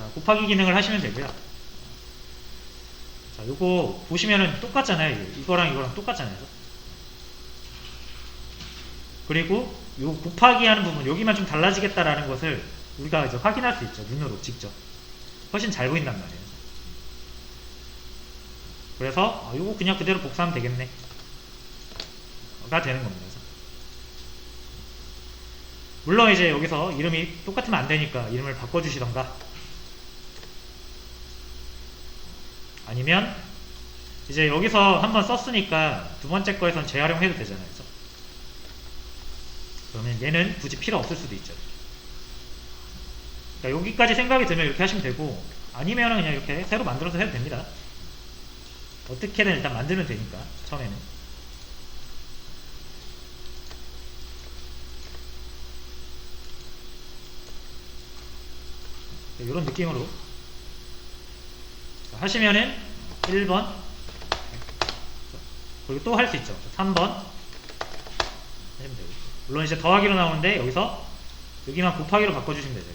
자, 곱하기 기능을 하시면 되고요. 자, 요거 보시면은 똑같잖아요. 이거랑 이거랑 똑같잖아요. 그리고 요 곱하기 하는 부분 여기만 좀 달라지겠다라는 것을 우리가 이제 확인할 수 있죠. 눈으로 직접. 훨씬 잘 보인단 말이에요. 그래서 아, 요거 그냥 그대로 복사하면 되겠네. 가 되는 겁니다. 물론 이제 여기서 이름이 똑같으면 안 되니까 이름을 바꿔주시던가 아니면 이제 여기서 한번 썼으니까 두 번째 거에선 재활용해도 되잖아요. 그래서. 그러면 얘는 굳이 필요 없을 수도 있죠. 그러니까 여기까지 생각이 들면 이렇게 하시면 되고 아니면 그냥 이렇게 새로 만들어서 해도 됩니다. 어떻게든 일단 만들면 되니까 처음에는 이런 느낌으로 자, 하시면은 1번. 그리고 또 할 수 있죠. 3번. 하시면 되고 물론 이제 더하기로 나오는데 여기서 여기만 곱하기로 바꿔주시면 되죠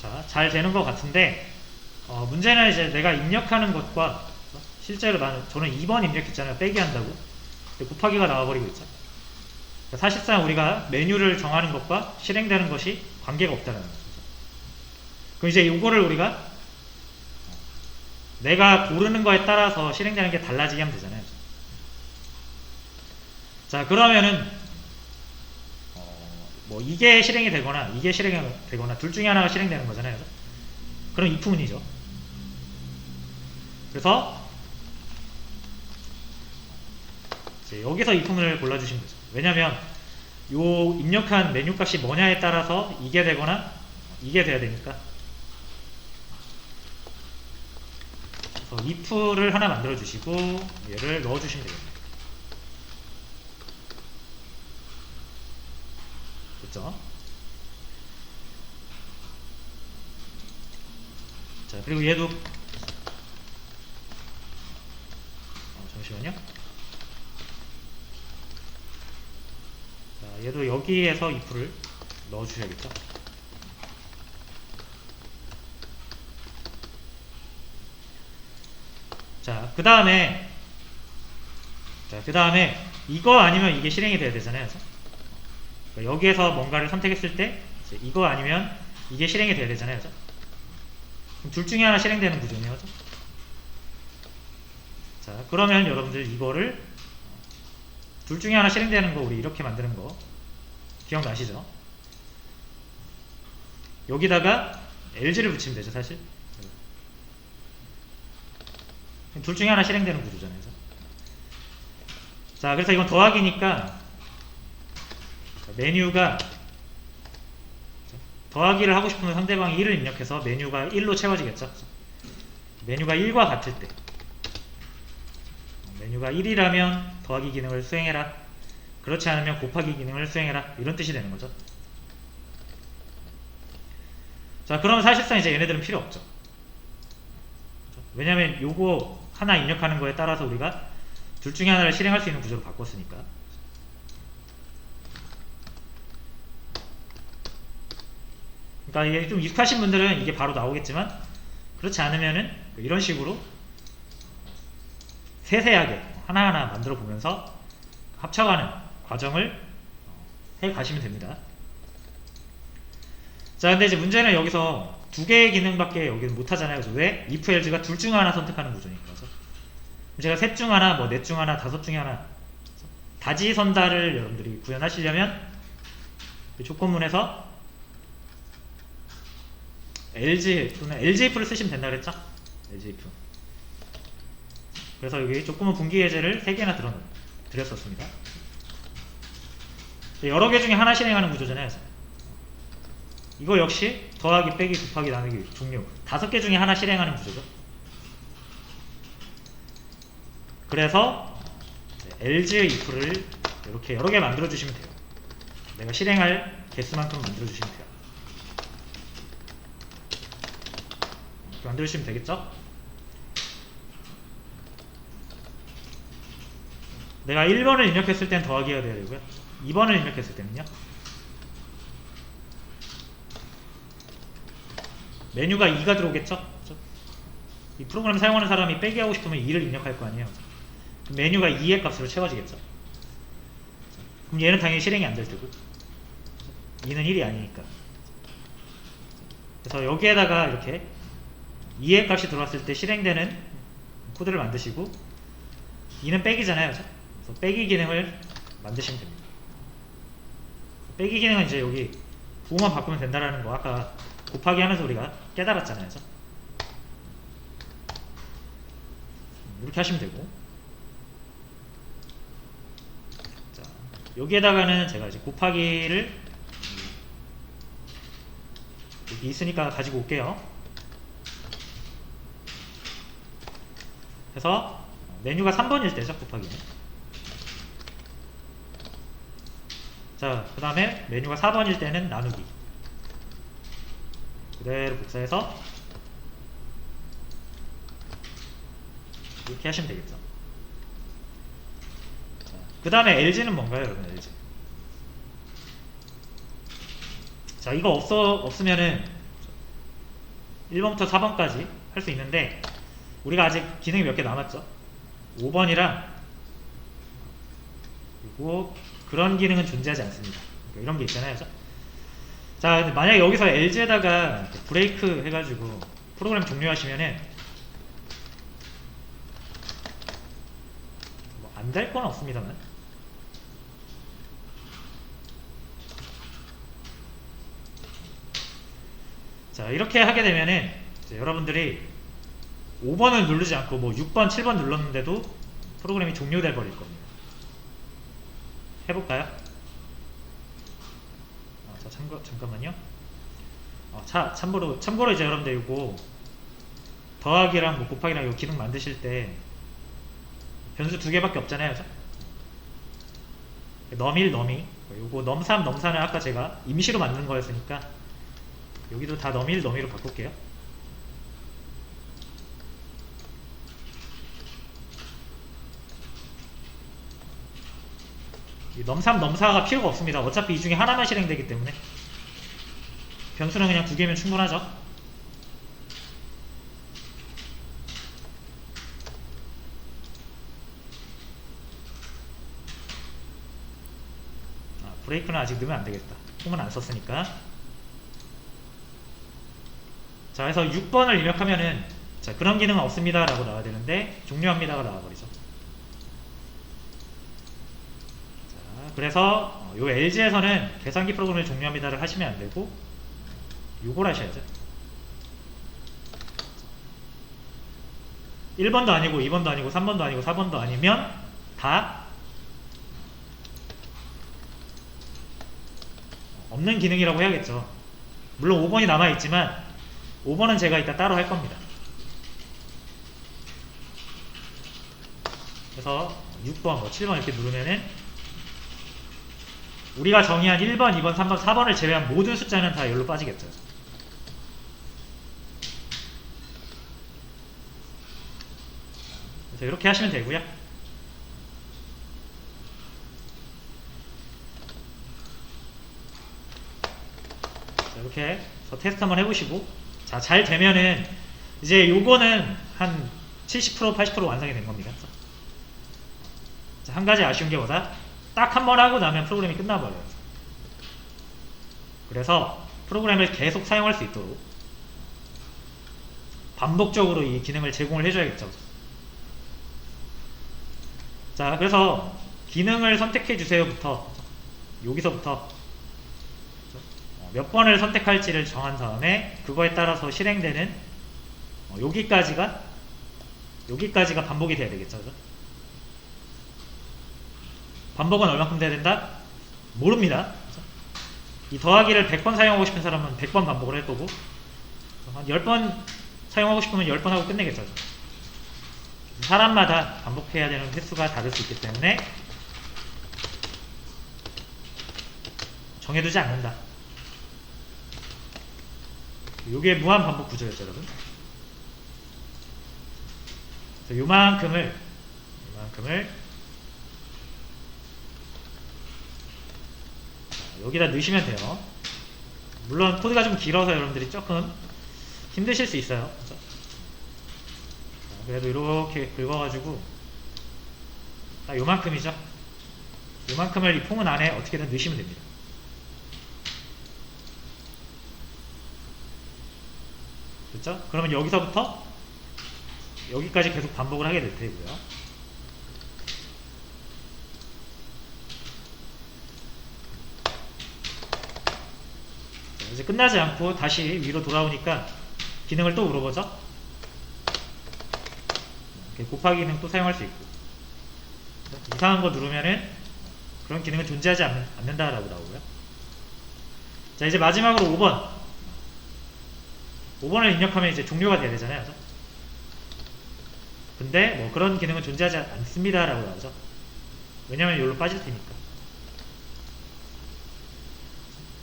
자, 잘 되는 것 같은데 어, 문제는 이제 내가 입력하는 것과 실제로 나는 저는 2번 입력했잖아요. 빼기 한다고. 근데 곱하기가 나와버리고 있죠. 그러니까 사실상 우리가 메뉴를 정하는 것과 실행되는 것이 관계가 없다는 거죠. 그럼 이제 이거를 우리가 내가 고르는 거에 따라서 실행되는 게 달라지게 하면 되잖아요. 자 그러면은 어, 뭐 이게 실행이 되거나 이게 실행이 되거나 둘 중에 하나가 실행되는 거잖아요. 그럼 if문이죠. 그래서 이제 여기서 if문을 골라주시면 되죠. 왜냐면 요 입력한 메뉴 값이 뭐냐에 따라서 이게 되거나 이게 돼야 되니까 그래서 if를 하나 만들어 주시고 얘를 넣어 주시면 되겠네요. 됐죠? 자 그리고 얘도 어, 잠시만요. 얘도 여기에서 if를 넣어 주셔야겠죠? 자, 그 다음에, 자, 그 다음에, 이거 아니면 이게 실행이 돼야 되잖아요. 그러니까 여기에서 뭔가를 선택했을 때, 이거 아니면 이게 실행이 돼야 되잖아요. 그럼 둘 중에 하나 실행되는 구조네요. 자, 그러면 여러분들 이거를 둘 중에 하나 실행되는 거 우리 이렇게 만드는 거 기억나시죠? 여기다가 LG를 붙이면 되죠, 사실. 둘 중에 하나 실행되는 구조잖아요. 자, 그래서 이건 더하기니까 자, 메뉴가 더하기를 하고 싶으면 상대방이 1을 입력해서 메뉴가 1로 채워지겠죠. 메뉴가 1과 같을 때 메뉴가 1이라면 더하기 기능을 수행해라. 그렇지 않으면 곱하기 기능을 수행해라. 이런 뜻이 되는 거죠. 자, 그러면 사실상 이제 얘네들은 필요 없죠. 왜냐면 요거 하나 입력하는 거에 따라서 우리가 둘 중에 하나를 실행할 수 있는 구조로 바꿨으니까 그러니까 이게 좀 익숙하신 분들은 이게 바로 나오겠지만 그렇지 않으면은 이런 식으로 세세하게 하나하나 만들어 보면서 합쳐가는 과정을 해 가시면 됩니다 자 근데 이제 문제는 여기서 두 개의 기능밖에 여기는 못하잖아요. 왜? if else가 둘 중 하나 선택하는 구조니까. 그래서 제가 셋 중 하나, 뭐 넷 중 하나, 다섯 중에 하나 다지선다를 여러분들이 구현하시려면 이 조건문에서 LGF는 LGF를 쓰시면 된다 그랬죠? LGF. 그래서 여기 조건문 분기 해제를 세 개나 들어 드렸었습니다. 여러 개 중에 하나 실행하는 구조잖아요. 이거 역시 더하기, 빼기, 곱하기, 나누기 종류 다섯 개 중에 하나 실행하는 구조죠. 그래서 LG if를 이렇게 여러 개 만들어 주시면 돼요. 내가 실행할 개수만큼 만들어 주시면 돼요. 이렇게 만들어 주시면 되겠죠? 내가 1번을 입력했을 땐 더하기가 돼야 되고요. 2번을 입력했을 때는요. 메뉴가 2가 들어오겠죠? 이 프로그램 사용하는 사람이 빼기 하고 싶으면 2를 입력할 거 아니에요. 메뉴가 2의 값으로 채워지겠죠? 그럼 얘는 당연히 실행이 안 될 테고 2는 1이 아니니까 그래서 여기에다가 이렇게 2의 값이 들어왔을 때 실행되는 코드를 만드시고 2는 빼기잖아요. 그래서 빼기 기능을 만드시면 됩니다. 빼기 기능은 이제 여기 부호만 바꾸면 된다라는 거 아까 곱하기 하면서 우리가 깨달았잖아요. 그죠? 이렇게 하시면 되고 자, 여기에다가는 제가 이제 곱하기를 여기 있으니까 가지고 올게요. 그래서 메뉴가 3번일 때죠 곱하기는 자 그 다음에 메뉴가 4번일 때는 나누기. 그대로 복사해서 이렇게 하시면 되겠죠. 그 다음에 LG는 뭔가요 여러분 LG 자 이거 없어 없으면은 1번부터 4번까지 할 수 있는데 우리가 아직 기능이 몇 개 남았죠? 5번이랑 그리고 그런 기능은 존재하지 않습니다 그러니까 이런 게 있잖아요? 자 만약에 여기서 LG에다가 브레이크 해가지고 프로그램 종료하시면은 뭐 안 될 건 없습니다만 자 이렇게 하게 되면은 여러분들이 5번을 누르지 않고 뭐 6번, 7번 눌렀는데도 프로그램이 종료돼 버릴 겁니다. 해볼까요? 어, 자 참고 잠깐만요. 어, 자 참고로 참고로 이제 여러분들 이거 더하기랑 뭐 곱하기랑 이 기능 만드실 때 변수 두 개밖에 없잖아요. 그죠? 넘1, 넘2 요거 넘3, 넘4는 아까 제가 임시로 만든 거였으니까 여기도 다 넘1, 넘2로 바꿀게요. 넘3, 넘4가 필요가 없습니다. 어차피 이 중에 하나만 실행되기 때문에 변수는 그냥 두 개면 충분하죠. 아, 브레이크는 아직 넣으면 안 되겠다. 홈은 안 썼으니까. 자, 그래서 6번을 입력하면은 자, 그런 기능은 없습니다 라고 나와야 되는데 종료합니다가 나와버리죠. 자, 그래서 어, 요 LG에서는 계산기 프로그램을 종료합니다를 하시면 안 되고 요걸 하셔야죠. 1번도 아니고 2번도 아니고 3번도 아니고 4번도 아니면 다 없는 기능이라고 해야겠죠. 물론 5번이 남아있지만 5번은 제가 이따 따로 할 겁니다. 그래서 6번, 뭐 7번 이렇게 누르면은 우리가 정의한 1번, 2번, 3번, 4번을 제외한 모든 숫자는 다 여기로 빠지겠죠. 그래서 이렇게 하시면 되고요. 자, 이렇게 테스트 한번 해보시고 자, 잘 되면은 이제 요거는 한 70% 80% 완성이 된 겁니다. 자, 한 가지 아쉬운 게 뭐다? 딱 한 번 하고 나면 프로그램이 끝나버려요. 그래서 프로그램을 계속 사용할 수 있도록 반복적으로 이 기능을 제공을 해줘야겠죠. 자, 그래서 기능을 선택해 주세요부터 여기서부터 어, 몇 번을 선택할지를 정한 다음에 그거에 따라서 실행되는 어, 여기까지가 여기까지가 반복이 돼야 되겠죠. 그죠? 반복은 얼마큼 돼야 된다? 모릅니다. 이 더하기를 100번 사용하고 싶은 사람은 100번 반복을 할 거고 한 10번 사용하고 싶으면 10번 하고 끝내겠죠. 사람마다 반복해야 되는 횟수가 다를 수 있기 때문에 정해두지 않는다. 이게 무한 반복 구조였죠, 여러분. 그래서 요만큼을 요만큼을 여기다 넣으시면 돼요. 물론 코드가 좀 길어서 여러분들이 조금 힘드실 수 있어요. 그래도 이렇게 긁어가지고 딱 요만큼이죠. 요만큼을 이 퐁은 안에 어떻게든 넣으시면 됩니다. 됐죠? 그러면 여기서부터 여기까지 계속 반복을 하게 될 테고요. 이제 끝나지 않고 다시 위로 돌아오니까 기능을 또 물어보죠. 곱하기 기능 또 사용할 수 있고 이상한 거 누르면은 그런 기능은 존재하지 않는, 않는다라고 나오고요. 자 이제 마지막으로 5번 5번을 입력하면 이제 종료가 돼야 되잖아요. 그죠? 근데 뭐 그런 기능은 존재하지 않습니다라고 나오죠. 왜냐면 여기로 빠질 테니까.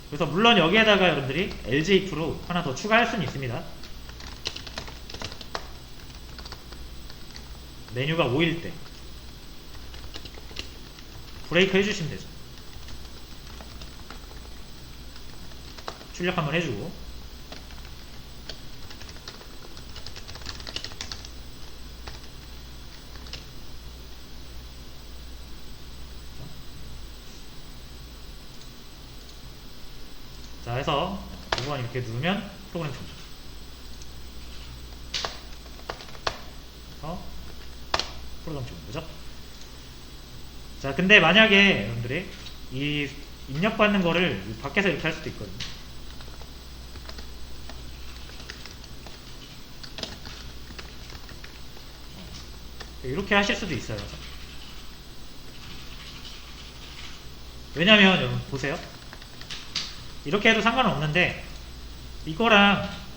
그래서 물론 여기에다가 여러분들이 LJ 프로 하나 더 추가할 수는 있습니다. 메뉴가 5일 때 브레이크 해주시면 되죠. 출력 한번 해주고 자 해서 5번 이렇게 누르면 프로그램 종료 그래서 프로그램 종료죠? 자 근데 만약에 여러분들이 이 입력받는 거를 밖에서 이렇게 할 수도 있거든요. 이렇게 하실 수도 있어요. 왜냐면 여러분 보세요 이렇게 해도 상관은 없는데 이거랑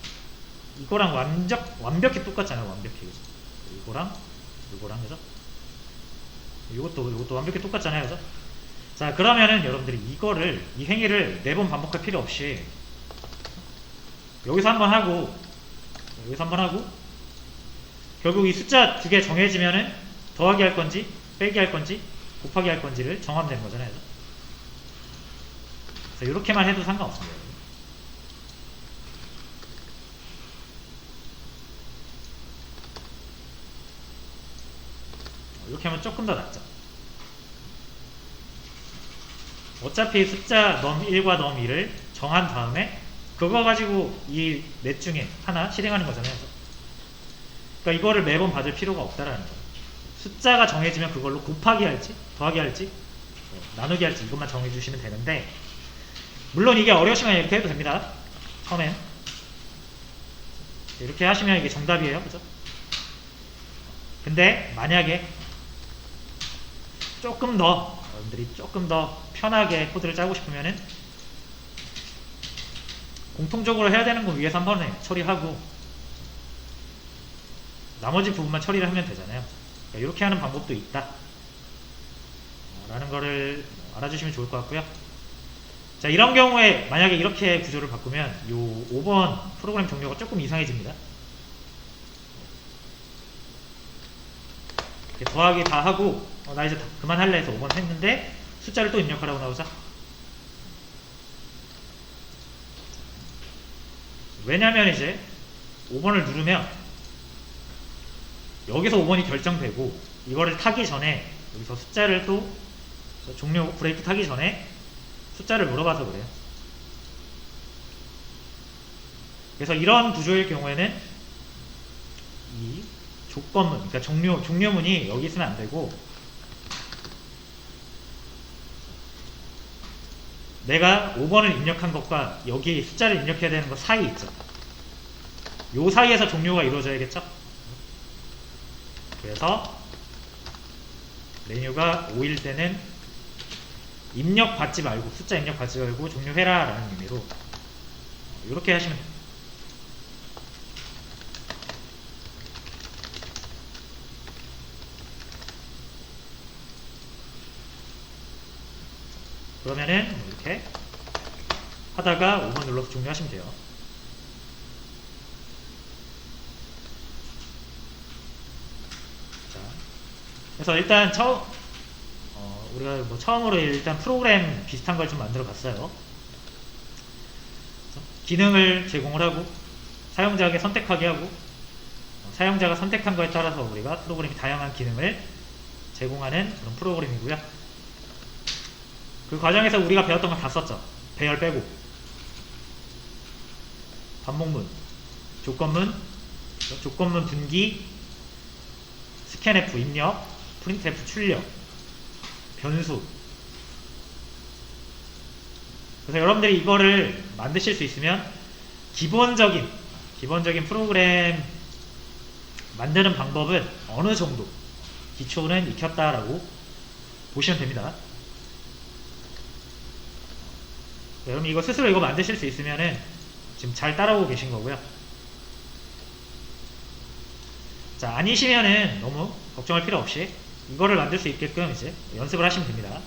이거랑 완벽 완벽히 똑같잖아요 완벽히 그죠? 이거랑 이거랑 그죠? 이것도 이것도 완벽히 똑같잖아요 그죠? 자 그러면은 여러분들이 이거를 이 행위를 네 번 반복할 필요 없이 여기서 한번 하고 여기서 한번 하고 결국 이 숫자 두 개 정해지면은 더하기 할 건지 빼기 할 건지 곱하기 할 건지를 정하면 되는 거잖아요 그죠? 이렇게만 해도 상관없습니다. 이렇게 하면 조금 더 낫죠. 어차피 숫자 넘 1과 넘 2를 정한 다음에 그거 가지고 이 넷 중에 하나 실행하는 거잖아요. 그러니까 이거를 매번 받을 필요가 없다라는 거예요. 숫자가 정해지면 그걸로 곱하기 할지 더하기 할지 뭐 나누기 할지 이것만 정해주시면 되는데 물론 이게 어려우시면 이렇게 해도 됩니다. 처음엔. 이렇게 하시면 이게 정답이에요. 그죠? 근데 만약에 조금 더 여러분들이 조금 더 편하게 코드를 짜고 싶으면은 공통적으로 해야 되는 거 위에서 한 번에 처리하고 나머지 부분만 처리를 하면 되잖아요. 그러니까 이렇게 하는 방법도 있다. 라는 거를 알아주시면 좋을 것 같고요. 자 이런 경우에 만약에 이렇게 구조를 바꾸면 요 5번 프로그램 종료가 조금 이상해집니다. 더하기 다 하고 어, 나 이제 다 그만할래 해서 5번 했는데 숫자를 또 입력하라고 나오자. 왜냐면 이제 5번을 누르면 여기서 5번이 결정되고 이거를 타기 전에 여기서 숫자를 또 종료 브레이크 타기 전에 숫자를 물어봐서 그래요. 그래서 이런 구조일 경우에는 이 조건문, 그러니까 종료, 종료문이 여기 있으면 안 되고 내가 5번을 입력한 것과 여기 숫자를 입력해야 되는 것 사이 있죠. 요 사이에서 종료가 이루어져야겠죠? 그래서 메뉴가 5일 때는 입력 받지 말고 숫자 입력 받지 말고 종료해라 라는 의미로 이렇게 하시면 됩니다. 그러면은 이렇게 하다가 5번 눌러서 종료하시면 돼요. 자, 그래서 일단 처음 어, 우리가 뭐 처음으로 일단 프로그램 비슷한 걸 좀 만들어 봤어요. 기능을 제공을 하고 사용자에게 선택하게 하고 어, 사용자가 선택한 거에 따라서 우리가 프로그램이 다양한 기능을 제공하는 그런 프로그램이고요. 그 과정에서 우리가 배웠던 거 다 썼죠. 배열 빼고 반복문, 조건문, 조건문 분기, 스캔F 입력, 프린트F 출력, 변수. 그래서 여러분들이 이거를 만드실 수 있으면 기본적인 기본적인 프로그램 만드는 방법은 어느 정도 기초는 익혔다라고 보시면 됩니다. 네, 여러분 이거 스스로 이거 만드실 수 있으면은 지금 잘 따라오고 계신 거고요. 자 아니시면은 너무 걱정할 필요 없이 이거를 만들 수 있게끔 이제 연습을 하시면 됩니다.